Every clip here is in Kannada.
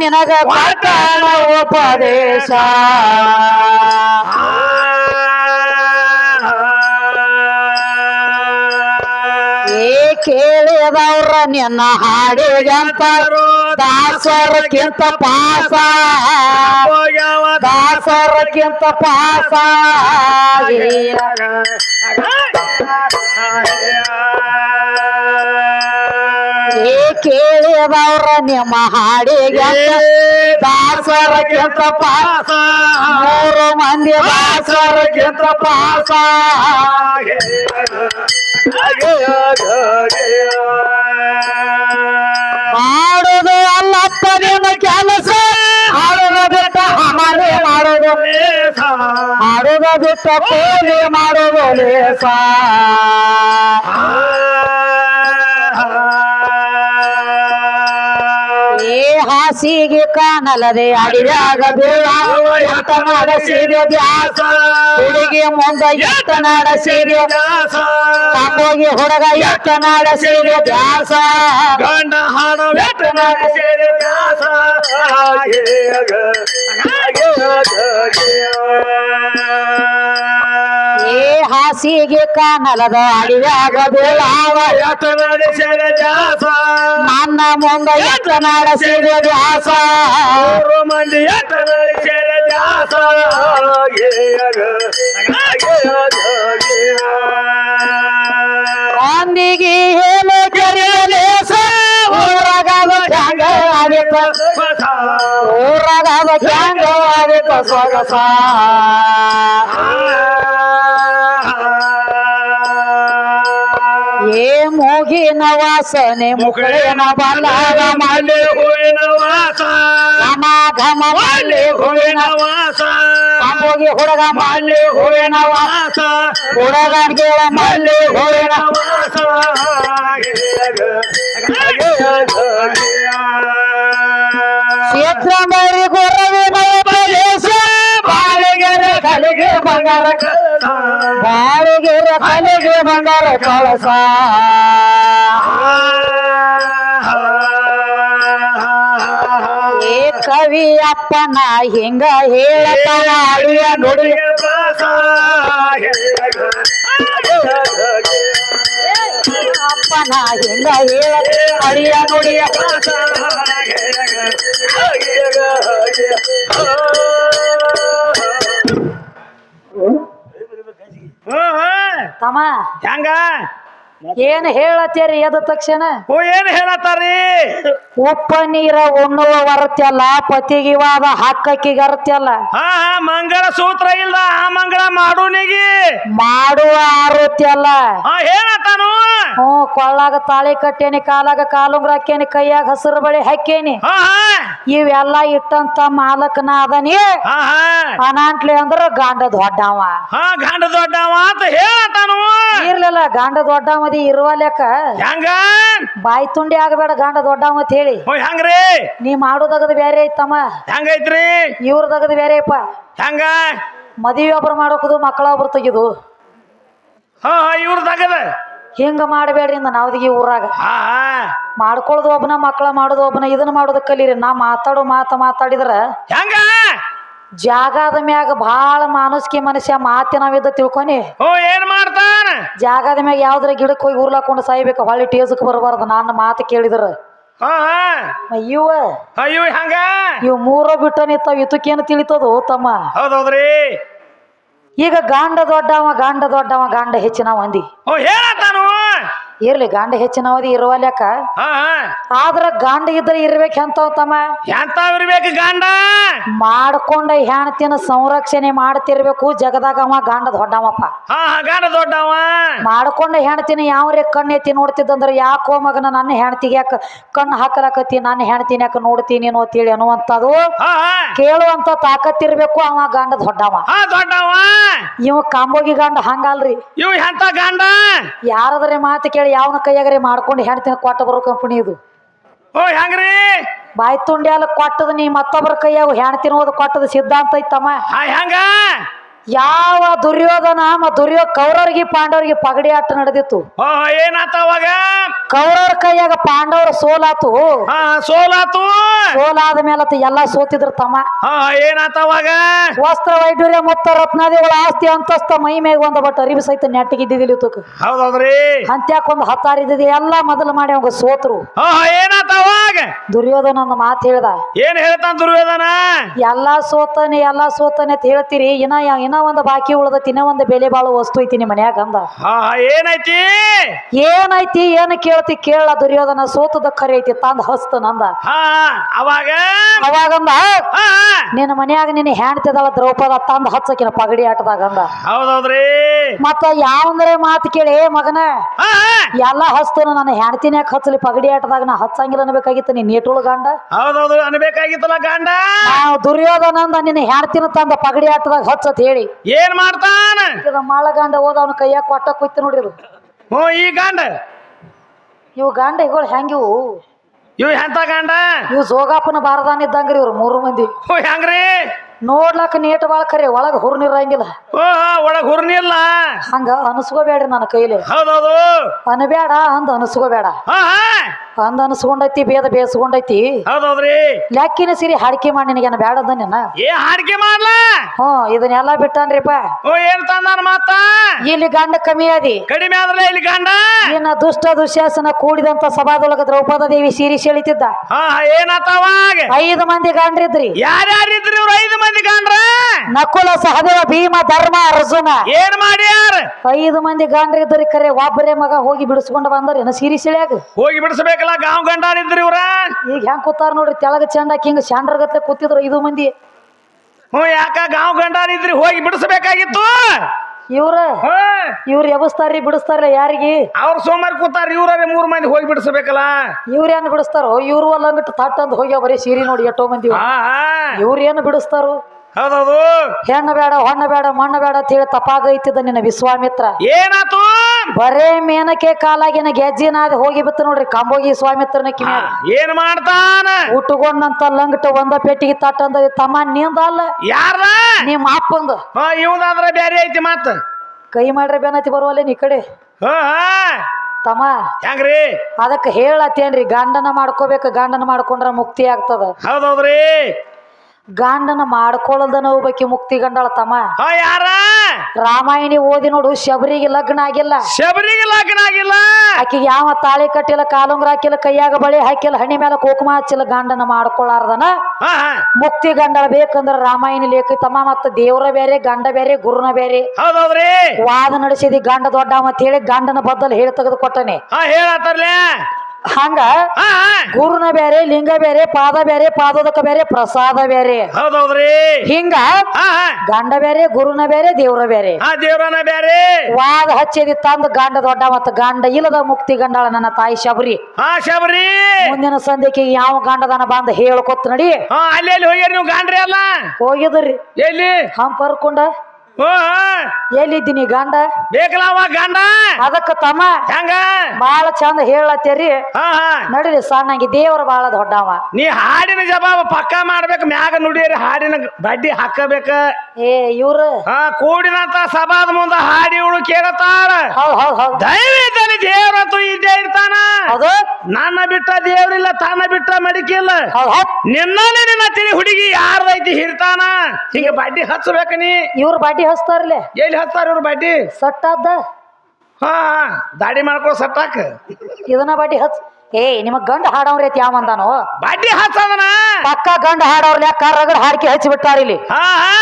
ನಿನಗ ಪಟ್ಟಣ ಉಪದೇಶ. ಏ ಕೇಳಿದವ್ರ ನಿನ್ನ ಹಾಡಿಗಂತ ದಾಸರಕ್ಕಿಂತ ಪಾಸ. ದಾಸರಕ್ಕಿಂತ ಪಾಸ. ಕೇಳಿದವ್ರ ನಿಮ್ಮ ದಾಸರ ಕೇಂದ್ರ ಪಾಸ ಮೂರು ಮಂದಿ ದಾಸರ ಕೇಂದ್ರ ಪಾಸ ಮಾಡುದು ಅಲ್ಲಪ್ಪ ನಿನ್ನ ಕೆಲಸ. ಹಾಡುದ ಬಿಟ್ಟ ಹಮಾರೆ ಮಾಡೋದು. ಮಾಡುದ ಬಿಟ್ಟ ಕೂಲಿ ಮಾಡೋದು ಲೇಸ. ಹಾಸಿಗೆ ಕಾಣಲದೆ ಅಡಿದಾಗ ಬೀಳಾಡ ಸೀರೆ ದ್ಯಾಸ. ಹುಡುಗಿ ಮುಂದ ಎತ್ತ ನಡೆಸಿದೆ ಕಾಂಬೋಗಿ ಹುಡುಗ ಎತ್ತ ಸೇರಿ ದ್ಯಾಸ. ಗಂಡ ಹಾಡ ಎತ್ತನಾಡ ಸೀರೆ ದಾಸ ಏ ಹಾಸಿಗೆ ಕಾಣಲದ ಅಡಿಯಾಗ ಬೇಳಾವ ವ್ಯಕ್ತ ನಡೆಸಿದ ದಾಸ ನನ್ನ ಮುಂದ ಎತ್ತ ನಡೆಸಿದೆ ದ್ಯಾಸ ಮೂರು ಮಂದಿ ವ್ಯಕ್ತ ನಡೆಸಿದ ದಾಸ ಅಂದಿಗೆ ಹೇಳು ಕೆರೆಯಲೇಸ ಊರಾಗದ ಕ್ಯಾಂಗ ಆದಿತ್ತ ಊರಾಗದ ಕ್ಯಾಂಗ ಆದಿತ್ತ ಸೊಗಸ ಮೂಗಿನ ವಾಸನೆ ಮುಕಳೇನ ಬಂದಾಗ ಮಲ್ಲಿ ಹೂವಿನ ವಾಸ ಘಮ ಘಮ ಮಲ್ಲಿ ಹೂವಿನ ವಾಸ ಕಾಂಬೋಗಿ ಹುಡುಗ ಮಲ್ಲಿ ಹೂವಿನ ವಾಸ ವಾಸ ಹುಡುಗ ಕೇಳ ಮಲ್ಲಿ ಹೂವಿನ ವಾಸ ಕ್ಷೇತ್ರಂಬರಿ ಗುರವಿನ ಉಪದೇಶ ಬಾಳಿಗೆರೆ ಕಲಿಗೆ ಬಂಗಾರ ಬಾಳಿಗೆರೆ ಕಲಿಗೆ ಬಂಗಾರ ಕಳಸ ಕವಿ ಅಪ್ಪನ ಹಿಂಗ ಹೇಳತವ ಅಳಿಯ ನೋಡಿ. ಅಪ್ಪನ ಹಿಂಗ ಹೇಳ ಅಳಿಯ ನೋಡಿ. ತಮ್ಮ. ಹೆಂಗ? ಏನ್ ಹೇಳತ್ತೀರಿ ಎದ ತಕ್ಷಣ? ಓ ಏನ್ ಹೇಳತ್ತಾರಿ ಉಪ್ಪ ನೀರ ಉಣ್ಣುವ ವರತ್ಯಲ್ಲ ಪತಿಗಿವಾದ ಹಕ್ಕಕ್ಕಿಗೆ ಅರತ್ಯಲ್ಲ ಹಾ ಹಾ ಮಂಗಳ ಸೂತ್ರ ಇಲ್ಲ ಆ ಮಂಗಳ ಮಾಡುನಿಗಿ ಮಾಡುವ ಆರುತ್ಯಲ್ಲ ಹಾ ಹೇಳತ್ತಾನು. ಹ್ಞೂ ಕೊಳ್ಳಾಗ ತಾಳಿ ಕಟ್ಟೇನಿ ಕಾಲಾಗ ಕಾಲುಂಗ್ರ ಹಾಕೇನಿ ಕೈಯಾಗ ಹಸಿರು ಬಳಿ ಹಾಕೇನಿ. ಹಾ ಹಾ. ಇವೆಲ್ಲ ಇಟ್ಟಂತ ಮಾಲಕನ ಅದನಿ. ಹಾ ಹಾ. ಅನಾಂಟ್ಲಿ ಅಂದ್ರ ಗಾಂಡ ದೊಡ್ಡವ. ಹಾ ಗಂಡ ದೊಡ್ಡವ ಅಂತ ಹೇಳತ್ತಾನು. ಇರ್ಲಿಲ್ಲ ಗಾಂಡ ದೊಡ್ಡವದಿ ಇರುವ ಲೆಕ್ಕ ಹೆಂಗ? ಬಾಯಿ ತುಂಡಿ ಆಗಬೇಡ ಗಂಡ ದೊಡ್ಡವ ಅಂತ ಹೇಳಿ. ಓ ಹೆಂಗ್ರಿ? ನೀ ಮಾಡೋದಗದ ಬೇರೆ ಐತಮ್ಮ. ಹೆಂಗೈತ್ರಿ? ಇವ್ರದಗದ ಬೇರೆ ಐಪ. ಹೆಂಗ? ಮದುವೆ ಒಬ್ರು ಮಾಡೋಕದು ಮಕ್ಕಳ ಒಬ್ರು ತೆಗಿದು. ಹಾ ಹಿಂಗ ಮಾಡಬೇಡ್ರಿ ಇಂದ ನಾವ್ದಿಗೆ ಊರಾಗ. ಹಾ ಮಾಡ್ಕೊಳ್ಳೋದು ಒಬ್ಬನ ಮಕ್ಕಳ ಮಾಡೋದು ಒಬ್ಬನ ಇದನ್ನ ಮಾಡೋದು ಕಲೀರಿ. ನಾ ಮಾತಾಡೋ ಮಾತು ಮಾತಾಡಿದ್ರ ಹೆಂಗ? ಜಾಗದ ಮ್ಯಾಗ ಬಹಳ ಮಾನಸಿಕ ಮನುಷ್ಯ ಮಾತಿನವಿದ್ದ ತಿಳ್ಕೊನಿ. ಓ ಏನ್ ಮಾಡ್ತಾನ? ಜಾಗದ ಮ್ಯಾಗ ಯಾವ್ದ್ರ ಗಿಡಕ್ಕೆ ಹೋಗಿ ಉರ್ಲಾಕೊಂಡು ಸಾಯ್ಬೇಕು ಹೊಳ್ಳಿ ಟೇಸಕ್ ಬರಬಾರ್ದು ನನ್ನ ಮಾತು ಕೇಳಿದ್ರ. ಇವ. ಅಯ್ಯೋ ಹಂಗ? ಇವ್ ಮೂರ ಬಿಟ್ಟ ನಿಂತಾವ ಇದಕ್ಕೇನು ತಿಳಿತದು ತಮ್ಮ. ಹೌದೌದ್ರಿ. ಈಗ ಗಾಂಡ ದೊಡ್ಡವ ಗಾಂಡ ದೊಡ್ಡವ ಗಾಂಡ ಹೆಚ್ಚಿನ ಮಂದಿ ಓ ಹೇಳತ್ತಾನು? ಇರ್ಲಿ ಗಾಂಡ ಹೆಚ್ಚಿನ ಅವಧಿ ಇರುವಲ್ಯಾಕ ಹಾ ಆದ್ರ ಗಾಂಡ ಇದ್ರೆ ಇರ್ಬೇಕು ಎಂತವ್ ತಮ್ಮ? ಎಂತಾವಿರ್ಬೇಕು ಗಂಡ? ಮಾಡ್ಕೊಂಡ ಹೆಣ್ತಿನ ಸಂರಕ್ಷಣೆ ಮಾಡ್ತಿರ್ಬೇಕು ಜಗದಾಗ ಅವ ಗಾಂಡ ದೊಡ್ಡವಪ್ಪ. ಹಾ ಹಾ ಗಂಡ ದೊಡ್ಡವ. ಮಾಡ್ಕೊಂಡ ಹೆಣ್ತಿನ ಯಾವ್ರೆ ಕಣ್ಣು ಎತ್ತಿ ನೋಡ್ತಿದ್ದಂದ್ರ ಯಾಕೋ ಮಗನ ನನ್ನ ಹೆಣ್ತಿಗೆ ಯಾಕ ಕಣ್ಣು ಹಾಕಲಕತ್ತಿ ನನ್ನ ಹೆಣ್ತಿನ ಯಾಕೆ ನೋಡ್ತೀನಿ ನೀನು ಅಂತೇಳಿ ಅನ್ನುವಂಥದ್ದು ಹಾ ಹಾ. ಕೇಳುವಂತ ತಾಕತ್ತಿರ್ಬೇಕು ಅವ ಗಂಡ ದೊಡ್ಡವ. ಹಾ ದೊಡ್ಡವ. ಇವ ಕಾಂಬೋಗಿ ಗಂಡ ಹಂಗಲ್ರಿ. ಇವ್ ಎಂತ ಗಂಡ? ಯಾರದ್ರೆ ಮಾತು ಕೇಳಿ ಯಾವನ ಕೈಯಾಗರೆ ಮಾಡ್ಕೊಂಡು ಹೆಣ್ತಿನ ಕೊಟ್ಟ ಬರೋ ಕಂಪನಿ ಇದು? ಓ ಹೆಂಗ್ರಿ? ಬಾಯಿ ತುಂಡ್ಯಾಲ ಕೊಟ್ಟದ ನೀ ಮತ್ತೊಬ್ಬರ ಕೈಯಾಗ ಹೆಣ್ತಿನ ಹೋದ ಕೊಟ್ಟದ ಸಿದ್ಧಾಂತ ಐತಮ್ಮ. ಹಾ ಹೆಂಗ? ಯಾವ ದುರ್ಯೋಧನ ಮತ್ತು ದುರ್ಯೋ ಕೌರವರಿಗೆ ಪಾಂಡವರಿಗೆ ಪಗಡಿ ಆಟ ನಡೆದಿತ್ತು. ಏನಾತ ಅವಾಗ? ಕೌರವ್ರ ಕೈಯಾಗ ಪಾಂಡವರ ಸೋಲಾತು. ಸೋಲಾತು? ಸೋಲಾದ ಮೇಲೆ ಎಲ್ಲಾ ಸೋತಿದ್ರು ತಮ್ಮ. ಏನಾತ ಅವಾಗ? ವಸ್ತ್ರ ವೈಢೂರ್ಯ ಮೊತ್ತ ರತ್ನಾದಿಗಳ ಆಸ್ತಿ ಅಂತಸ್ತ ಮೈ ಮೇಗ ಒಂದ್ ಬಟ್ ಅರಿವಿ ಸಹಿತ ನೆಟ್ಟಿಗಿದ್ದಿದ್ದಿಲ್ಲ ತುಕ ಹೌದೌದ್ರಿ. ಅಂತ್ಯಾಕ್ ಒಂದು ಎಲ್ಲ ಮೊದಲು ಮಾಡಿ ಅವಾಗ ಸೋತರು. ಏನಾತ ಅವಾಗ? ದುರ್ಯೋಧನ ಒಂದು ಮಾತು ಹೇಳ್ದ. ಏನ್ ಹೇಳ್ತಾನ ದುರ್ಯೋಧನ? ಎಲ್ಲಾ ಸೋತನೆ ಎಲ್ಲಾ ಸೋತನೆ ಅಂತ ಹೇಳ್ತೀರಿ. ಇನ್ನ ಯಾ- ಇನ್ನ ಒಂದು ಬಾಕಿ ಉಳ್ದೈತಿ ಇನ್ನ ಒಂದು ಬೆಲೆ ಬಾಳು ವಸ್ತು ಐತಿ ನಿಮ್ಮ ಮನ್ಯಾಗ ಅಂದ. ಹಾ ಏನೈತಿ? ಏನೈತಿ ಏನು ಕೇಳ್ತಿ ಕೇಳ ದುರ್ಯೋಧನ ಸೋತದ ಖರೆ ಐತಿ ತಂದ ಹಸ್ತ ನಂದ. ಹಾ ಅವಾಗ? ಅವಾಗಂದ ಹಾ ನಿನ್ನ ಮನ್ಯಾಗ ನಿನ್ನ ಹೆಣ್ತಿದಳ ದ್ರೌಪದ ತಂದ ಹಚ್ಚಕಿನ ಪಗಡಿ ಆಟದಾಗ ಅಂದ. ಹೌದೌದ್ರಿ. ಮತ್ತ ಯಾವಂದ್ರೆ ಮಾತು ಕೇಳಿ ಏ ಮಗನ ಹಾ. ಎಲ್ಲ ಹಸ್ತನು ನನ್ನ ಹೆಣ್ತಿನ ಯಾಕೆ ಹಚ್ಚಲಿ? ಪಗಡಿ ಆಟದಾಗ ನಾ ಹಚ್ಚಂಗಿಲ್ಲ ಅನ್ಬೇಕಾಗಿತ್ತು ನೀನ್ ನೀಟುಳು ಗಂಡ? ಹೌದೌದು ಅನ್ಬೇಕಾಗಿತ್ತಲ್ಲ ಗಂಡ? ನಾವು ದುರ್ಯೋಧನ ಅಂದ ನಿನ್ನ ಹೆಣ್ತಿನ ತಂದ ಪಗಡಿ ಆಟದಾಗ ಹಚ್ಚತ್ ಹೇಳಿ. ಏನ್ ಮಾಡ್ತಾನ? ಮಾಳ ಗಂಡ ಹೋದ ಅವನ ಕೈಯಾಗ ಕೊಟ್ಟ ಕುಯ್ತು ನೋಡಿರು ಹ್ಞೂ ಈ ಗಂಡ? ಇವು ಗಂಡ ಇಗಳು ಹೆಂಗಿವು? ಇವು ಎಂತ ಗಂಡ? ಇವು ಜೋಗಾಪನ ಬಾರದಾನ ಇದ್ದಂಗ್ರಿ ಇವ್ರು ಮೂರು ಮಂದಿ. ಹೆಂಗ್ರಿ? ನೋಡ್ಲಕ್ಕ ನೀಟ್ ಬಾಳ ಖರೆ ಒಳಗ ಹುರ್ನಿರಂಗಿಲ್ಲ ಒಳಗ ಹುರ್ನಿಲ್ಲ ಹಂಗ ಅನಸ್ಕೋಬೇಡ್ರಿ ನನ್ನ ಕೈಲಿ. ಹೌದೌದು. ಅನ್ಬೇಡ ಅಂದ ಅನಸ್ಕೋಬೇಡ. ಅಂದ ಅನಸ್ಕೊಂಡೈತಿ ಬೇದ ಬೇಸ್ಕೊಂಡೈತಿ. ಹೌದೌದ್ರಿ. ಲೆಕ್ಕಿನ ಸಿರಿ ಹಾಡಿಕೆ ಮಾಡಿ ನಿನಗೇನ ಬೇಡದ ನಿನ್ನ ಏ ಹಾಡಿಕೆ ಮಾಡ್ಲ? ಹ್ಞೂ ಇದನ್ನೆಲ್ಲ ಬಿಟ್ಟಾನ್ರಿಪ್ಪ. ಓ ಏನ್ ತಂದಾನ ಮಾತ? ಇಲ್ಲಿ ಗಂಡ ಕಮ್ಮಿ ಅದಿ. ಕಡಿಮೆ ಆದ್ರಲ್ಲ ಇಲ್ಲಿ ಗಂಡ? ಇನ್ನ ದುಷ್ಟ ದುಶ್ಯಾಸನ ಕೂಡಿದಂತ ಸಭಾದೊಳಗ ದ್ರೌಪದ ದೇವಿ ಸೀರಿ ಸೆಳಿತಿದ್ದ. ಹಾ ಏನಾತವಾಗ ಐದು ಮಂದಿ ಗಂಡ್ರಿದ್ರಿ. ಯಾರ್ಯಾರಿದ್ರಿ ಇವ್ರು ಐದು ಮಂದಿ ಗಂಡ್ರ ನಕುಲ ಸಹದೇವ ಭೀಮ ಧರ್ಮ ಅರ್ಜುನ. ಏನ್ ಮಾಡ್ಯಾರ? ಐದು ಮಂದಿ ಗಂಡ್ರಿದ್ರಿ ಕರೆ ಒಬ್ಬರೇ ಮಗ ಹೋಗಿ ಬಿಡಿಸ್ಕೊಂಡು ಬಂದ್ರೆ ಏನ ಸೀರಿ ಸಿಳಿಯಾಗ ಹೋಗಿ ಬಿಡಿಸ್ಬೇಕಲ್ಲ ಗಾಂವ್ ಗಂಡಾರಿದ್ರಿ ಇವ್ರ? ಈಗ ಹೆಂಗ್ ಕೂತಾರ ನೋಡ್ರಿ ತೆಳಗ ಕಿಂಗ್ ಹಿಂಗ ಶಾಂಡ್ರಗತ್ತೆ ಕೂತಿದ್ರು ಐದು ಮಂದಿ. ಹ್ಞೂ ಯಾಕ ಗಾಂವ್ ಗಂಡಾರಿದ್ರಿ ಹೋಗಿ ಬಿಡಿಸ್ಬೇಕಾಗಿತ್ತು? ಇವ್ರ ಹ್ಮ್ ಇವ್ರು ಎಬಸ್ತಾರ್ರಿ ಬಿಡಿಸ್ತಾರ ಯಾರಿಗೆ? ಅವ್ರ ಸೋಮಾರಿ ಕೂತಾರ ಇವ್ರೇ ಮೂರ್ ಮಂದಿ ಹೋಗಿ ಬಿಡಿಸ್ಬೇಕಲ್ಲ? ಏನ್ ಬಿಡಿಸ್ತಾರೋ? ಇವ್ರು ಅಲ್ಲಂಗಿಟ್ಟು ತಟ್ ಅಂದ್ ಹೋಗ್ಯಾವ ಬರೀ ಸೀರಿ ನೋಡಿ ಎಷ್ಟೋ ಮಂದಿ ಇವ್ರ. ಇವ್ರು ಏನು ಬಿಡಿಸ್ತಾರು? ಹೌದೌದು. ಹೆಣ್ಣು ಬೇಡ ಹೊಣ್ಣು ಬೇಡ ಮಣ್ಣು ಬೇಡ ಅಂತ ಹೇಳಿ ತಪಾಗೈತಿದ್ದ ನಿನ್ನ ವಿಶ್ವಾಮಿತ್ರ. ಏನಾತು? ಬರೇ ಮೇನಕೆ ಕಾಲಾಗಿನ ಗೆಜ್ಜಿನಾದ ಹೋಗಿ ಬಿತ್ತು ನೋಡ್ರಿ ಕಂಬೋಗಿ ಸ್ವಾಮಿತ್ರನ ಕಿವಿ ಏನ್ ಮಾಡ್ತಾನ? ಉಟ್ಟುಕೊಂಡಂತ ಲಂಗಟ ಒಂದ ಪೆಟ್ಟಿಗೆ ತಟ್ಟಂದ ತಮ್ಮ ನಿಂದಲ್ಲ. ಯಾರ ನಿಮ್ಮ ಅಪ್ಪಂದು. ಇವನಾದ್ರೆ ಬೇರೆ ಬ್ಯಾರೆ ಐತಿ ಮತ್ತ. ಕೈ ಮಾಡ್ರೆ ಬೆನತಿ ಬರುವಲ್ಲ ನೀ ಕಡೆ. ತಮ್ಮ ಹೆಂಗ್ರಿ ಅದಕ್ಕೆ ಹೇಳತ್ತೇನ್ರಿ ಗಂಡನ ಮಾಡ್ಕೋಬೇಕು ಗಂಡನ ಮಾಡ್ಕೊಂಡ್ರ ಮುಕ್ತಿ ಆಗ್ತದ. ಹೌದೌದ್ರಿ. ಗಂಡನ ಮಾಡ್ಕೊಳ್ಳದನ ಒಬ್ಬಾಕಿ ಮುಕ್ತಿ ಗಂಡಳ ತಮ್ಮ. ಹಾ ಯಾರ? ರಾಮಾಯಣಿ ಓದಿ ನೋಡು ಶಬರಿಗೆ ಲಗ್ನ ಆಗಿಲ್ಲ. ಶಬರಿಗೆ ಲಗ್ನ ಆಗಿಲ್ಲ? ಆಕಿಗೆ ಯಾವ ತಾಳಿ ಕಟ್ಟಿಲ್ಲ ಕಾಲುಂಗ್ರ ಹಾಕಿಲ್ಲ ಕೈಯಾಗ ಬಳಿ ಹಾಕಿಲ್ಲ ಹಣಿ ಮೇಲೆ ಕುಕುಮ ಹಚ್ಚಿಲ್ಲ ಗಂಡನ ಮಾಡ್ಕೊಳ್ಳಾರ್ದನ ಹಾ ಹಾ. ಮುಕ್ತಿ ಗಂಡಳ ಬೇಕಂದ್ರ ರಾಮಾಯಣಿ ಲೇಖ ತಮ್ಮ ಮತ್ತ ದೇವ್ರ ಬೇರೆ ಗಂಡ ಬೇರೆ ಗುರುನ ಬೇರೆ ಹೌದೌದ್ರಿ? ವಾದ ನಡೆಸಿದಿ ಗಂಡ ದೊಡ್ಡ ಅಂತ ಹೇಳಿ ಗಂಡನ ಬದ್ದಲ್ ಹೇಳಿ ತೆಗೆದು ಕೊಟ್ಟನೆ ಹಾ ಹೇಳತ್ತಾರ್ಲೆ ಹಂಗ? ಹಾ ಹಾ. ಗುರುನ ಬೇರೆ ಲಿಂಗ ಬೇರೆ ಪಾದ ಬೇರೆ ಪಾದದಕ ಬೇರೆ ಪ್ರಸಾದ ಬೇರೆ ಹೌದೌದ್ರಿ. ಹಿಂಗ? ಹಾ ಹಾ. ಗಂಡ ಬೇರೆ ಗುರುನ ಬೇರೆ ದೇವ್ರ ಬೇರೆ ಹಾ ದೇವ್ರನ ಬೇರೆ ವಾದ ಹಚ್ಚಿದಿ ತಂದ ಗಂಡ ದೊಡ್ಡ ಮತ್ತ ಗಂಡ ಇಲ್ಲದ ಮುಕ್ತಿ ಗಂಡಳ ನನ್ನ ತಾಯಿ ಶಬರಿ. ಹಾ ಶಬರಿ. ಮುಂದಿನ ಸಂಧ್ಯಕ್ಕೆ ಯಾವ ಗಂಡದನ ಬಂದ ಹೇಳ್ಕೊತ್ ನಡಿ. ಹಾ ಅಲ್ಲಿ ಹೋಗ್ಯಾರ ನೀವು ಗಾಂಡ್ರಿ ಅಲ್ಲ. ಹೋಗಿದ್ರಿ. ಎಲ್ಲಿ? ಹಂಪರ್ಕೊಂಡ. ಎಲ್ಲಿದ್ದೀನಿ ಗಂಡ? ಬೇಕಲ್ಲ ಅವ ಗಂಡ? ಅದಕ್ಕ ತಮ್ಮ? ಹೆಂಗ? ಬಾಳ ಚಂದ ಹೇಳತ್ತೇರಿ. ನಡಿರಿ ಸಣ್ಣಂಗಿ ದೇವ್ರ ಬಾಳ ದೊಡ್ಡವ. ನೀ ಹಾಡಿನ ಜವಾಬ ಪಕ್ಕ ಮಾಡ್ಬೇಕು ಮ್ಯಾಗ ನುಡಿಯರಿ ಹಾಡಿನ ಬಡ್ಡಿ ಹಾಕಬೇಕ. ಏ ಇವ್ರು. ಹಾ ಕೂಡಿದಂತ ಸಭಾದ ಮುಂದ ಹಾಡಿ ಇವಳು ಕೇಳತಾಳ. ಹೌದ್ ಹೌದ್ ಹೌದ್. ದೈವದಲ್ಲಿ ದೇವ್ರತು ಇದ್ದೇ ಇರ್ತಾನ. ಹೌದು ನನ್ನ ಬಿಟ್ಟ ದೇವ್ರಿಲ್ಲ ತಾನ ಬಿಟ್ಟ ಮಡಿಕಿಲ್ಲ. ಹೌದ್ ಹೌದ್. ನಿನ್ನನೆ ನಿನ್ನ ತಿಳಿ ಹುಡುಗಿ ಯಾರ್ದೈತಿ ಹಿರ್ತಾನ ಹಿಂಗ ಬಡ್ಡಿ ಹಚ್ಚಬೇಕ ನೀ? ಇವ್ರ ಬಾಟಿ ಹಚ್ತಾರಲ್ಲ ಎಲ್ಲಿ ಹಚ್ತಾರ ಇವ್ರು ಬಡ್ಡಿ? ಸಟ್ಟಾದ? ಹಾ ಹಾ, ದಾಡಿ ಮಾಡ್ಕೊಳ ಸಟ್ಟಾಕ. ಇದನ್ನ ಬಾಟಿ ಹಚ್ ಏ ನಿಮಗ್ ಗಂಡ ಹಾಡವ್ರಿ ಯಾವ ಅಂದಾನು ಬಡ್ಡಿ ಹಚ್ಚದನ? ಪಕ್ಕ ಗಂಡ ಹಾಡೋರ್ ಲೆಕ್ಕ ಹಾಡಿಕೆ ಹಾಡ್ಕೆ ಹಚ್ಚಿ ಬಿಟ್ಟಾರ ಇಲ್ಲಿ? ಹಾ ಹಾ.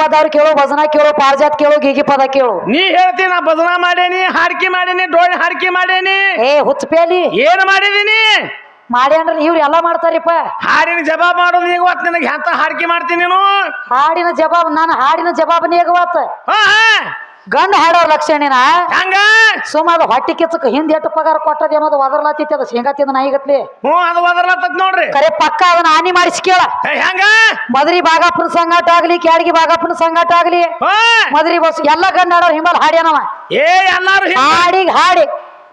ಪದ ಅವ್ರು ಕೇಳು ಭಜನಾ ಕೇಳು ಪಾರ್ಜಾತ್ ಕೇಳು ಗೀಗಿ ಪದ ಕೇಳು. ನೀ ಹೇಳ್ತಿ ನಾ ಭಜನಾ ಮಾಡೇನಿ ಹಾಡ್ಕಿ ಮಾಡೇನಿ ಡೋಳಿ ಹಾಡ್ಕಿ ಮಾಡೇನಿ. ಏ ಹುಚ್ಚಪೇಲಿ. ಏನ್ ಮಾಡಿದೀನಿ ಮಾಡ್ಯಾನ್ರಿ ಇವ್ರು ಎಲ್ಲಾ ಮಾಡ್ತಾರಿಪ್ಪ. ಹಾಡಿನ ಜವಾಬ್ ಮಾಡೋದು ಈಗ ಹೊತ್ತು ನಿನಗೆ ಎಂತ ಹಾಡ್ಕಿ ಮಾಡ್ತೀನಿ ನೀನು? ಹಾಡಿನ ಜವಾಬ್ ನಾನು ಹಾಡಿನ ಜವಾಬ್ ಹಾ ಹಾ. ಗಂಡ ಹಾಡೋರ್ ಲಕ್ಷಣಿನ? ಹಂಗ? ಸುಮಾರು ಹೊಟ್ಟೆ ಕಿಚ್ಚಕ್ ಹಿಂದೆ ಎಷ್ಟು ಪಗಾರ ಕೊಟ್ಟದ ಅನ್ನೋದು ಒದರ್ಲಾತಿತ್ತು ಅದು ಶೇಂಗಾ ತಿಂದ ನಾಯಿಗತ್ಲಿ ಹ್ಞೂ ಅದು ನೋಡ್ರಿ. ಕರೆ ಪಕ್ಕ ಅದನ್ನ ಹಾನಿ ಮಾಡಿಸಿ ಕೇಳ. ಹೆಂಗ? ಮದ್ರಿ ಬಾಗಪ್ಪನ ಸಂಗಾಟ ಆಗ್ಲಿ ಕ್ಯಾಡ್ಗಿ ಬಾಗಪ್ಪನ ಸಂಗಾಟ ಆಗ್ಲಿ ಹಾ. ಮದ್ರಿ ಬಸ್ ಎಲ್ಲ ಗಂಡ ಹಾಡೋ ಹಿಂಬಲ್ ಹಾಡ್ಯಾನವ ಏ ಎಲ್ಲಾರು ಹಾಡಿಗ್ ಹಾಡಿ.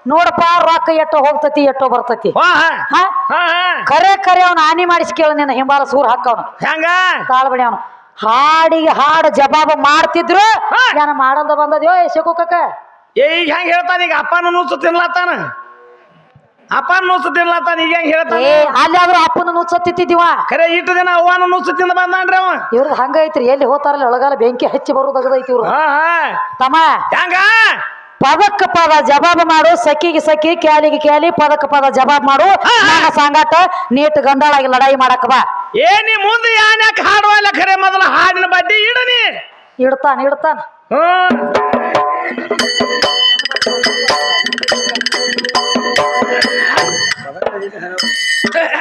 ನೋಡಪ್ಪ ರೊಕ್ಕ ಎಟ್ಟೋ ಹೋಗ್ತತಿ ಎಟ್ಟೋ ಬರ್ತತಿ. ಹಾ ಹಾ. ಹಾ? ಹಾ ಹಾ. ಕರೆ ಕರೆ ಅವ್ನ ಹಾನಿ ಮಾಡಿಸಿ ಕೇಳ ನಿನ್ನ ಹಿಂಬಾಲ ಸೂರ್ ಹಾಕವನು ಹೆಂಗ? ತಾಳ್ಬಡಿ ಅವನು. ಹಾಡಿಗೆ ಹಾಡು ಜವಾಬ ಮಾಡ್ತಿದ್ರು. ನಾನು ಏನ ಮಾಡಲ್ದ ಬಂದದ್ಯೋ ಯಶಕು ಕಕ್ಕ ಈಗ ಹೆಂಗ್ ಹೇಳ್ತಾನ? ಈಗ ಅಪ್ಪನ ನುಚ್ಚು ತಿನ್ಲತ್ತಾನ? ಅಪ್ಪನ ನುಚ್ಚು ತಿನ್ಲತ್ತಾನ? ಈಗ ಹೆಂಗ್ ಹೇಳ್ತಾನ? ಏ ಅಲ್ಲಿ ಆದ್ರೂ ಅಪ್ಪನ ನುಚ್ಚತ್ತಿದ್ದೀವ ಖರೆ ಇಟ್ಟು ದಿನ ಅವ್ವನ ನುಚ್ಚು ತಿಂದ ಬಂದಾನ್ರಿ ಅವ. ಇವ್ರದ್ದು ಹಂಗ ಐತ್ರಿ. ಎಲ್ಲಿ ಹೋತಾರಲ್ಲ ಒಳಗಾಲ ಬೆಂಕಿ ಹಚ್ಚಿ ಬರೋದಾಗದೈತಿ ಇವ್ರು. ಹಾ ಹಾ. ತಮ್ಮ ಹೆಂಗ? ಪದಕ್ಕ ಪದ ಜವಾಬ್ ಮಾಡು. ಸಕ್ಕಿಗೆ ಸಕ್ಕಿ ಕ್ಯಾಲಿಗೆ ಕ್ಯಾಲಿ ಪದಕ್ಕ ಪದ ಜವಾಬ್ ಮಾಡು. ನನ್ನ ಸಂಗಾಟ ನೀಟ್ ಗಂಡಾಳಾಗಿ ಲಡಾಯಿ ಮಾಡಕ್ ಬಾ. ಏ ನೀ ಮುಂದೆ ಯಾನ್ಯಾಕ ಹಾಡುವಲ್ಲ ಖರೆ ಮೊದಲ ಹಾಡಿನ ಬಡ್ಡಿ ಇಡನಿ ಇಡ್ತಾನ ಇಡ್ತಾನ. ಹ್ಮ್.